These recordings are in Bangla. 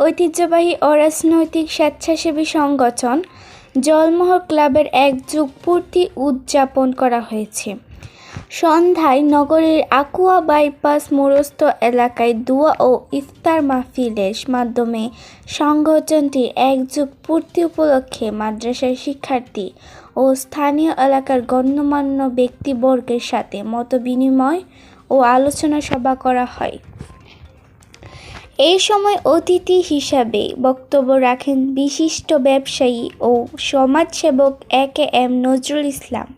ঐতিহ্যবাহী অরাজনৈতিক স্বেচ্ছাসেবী সংগঠন জলমহল ক্লাবের এক যুগ পূর্তি উদযাপন করা হয়েছে। সন্ধ্যায় নগরীর আকুয়া বাইপাস মোরস্থ এলাকায় দুয়া ও ইফতার মাহফিলের মাধ্যমে সংগঠনটির এক যুগ পূর্তি উপলক্ষে মাদ্রাসার শিক্ষার্থী ও স্থানীয় এলাকার গণ্যমান্য ব্যক্তিবর্গের সাথে মতবিনিময় ও আলোচনা সভা করা হয়। এই সময় অতিথি হিসাবে বক্তব্য রাখেন বিশিষ্ট ব্যবসায়ী ও সমাজসেবক এ কে এম নজরুল ইসলাম।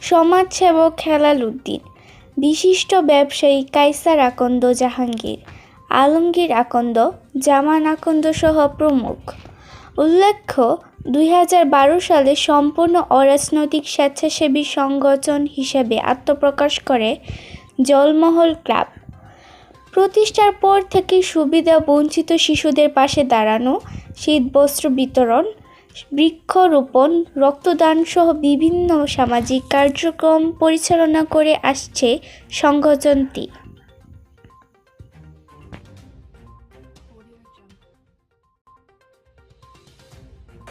সমাজসেবক হেলাল উদ্দিন, বিশিষ্ট ব্যবসায়ী কাইসার আকন্দ জাহাঙ্গীর, আলমগীর আকন্দ, জামান আকন্দ সহ প্রমুখ। উল্লেখ্য, দুই হাজার বারো সালে সম্পূর্ণ অরাজনৈতিক স্বেচ্ছাসেবী সংগঠন হিসেবে আত্মপ্রকাশ করে জলমহল ক্লাব। প্রতিষ্ঠার পর থেকে সুবিধা বঞ্চিত শিশুদের পাশে দাঁড়ানো, শীতবস্ত্র বিতরণ, বৃক্ষরোপণ রক্তদান সহ বিভিন্ন সামাজিক কার্যক্রম পরিচালনা করে আসছে সংগঠনটি।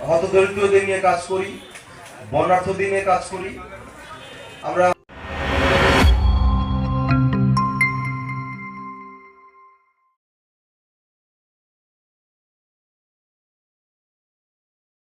হতদরিদ্রদের নিয়ে কাজ করি বর্ণার্থদের নিয়ে কাজ করি। আমরা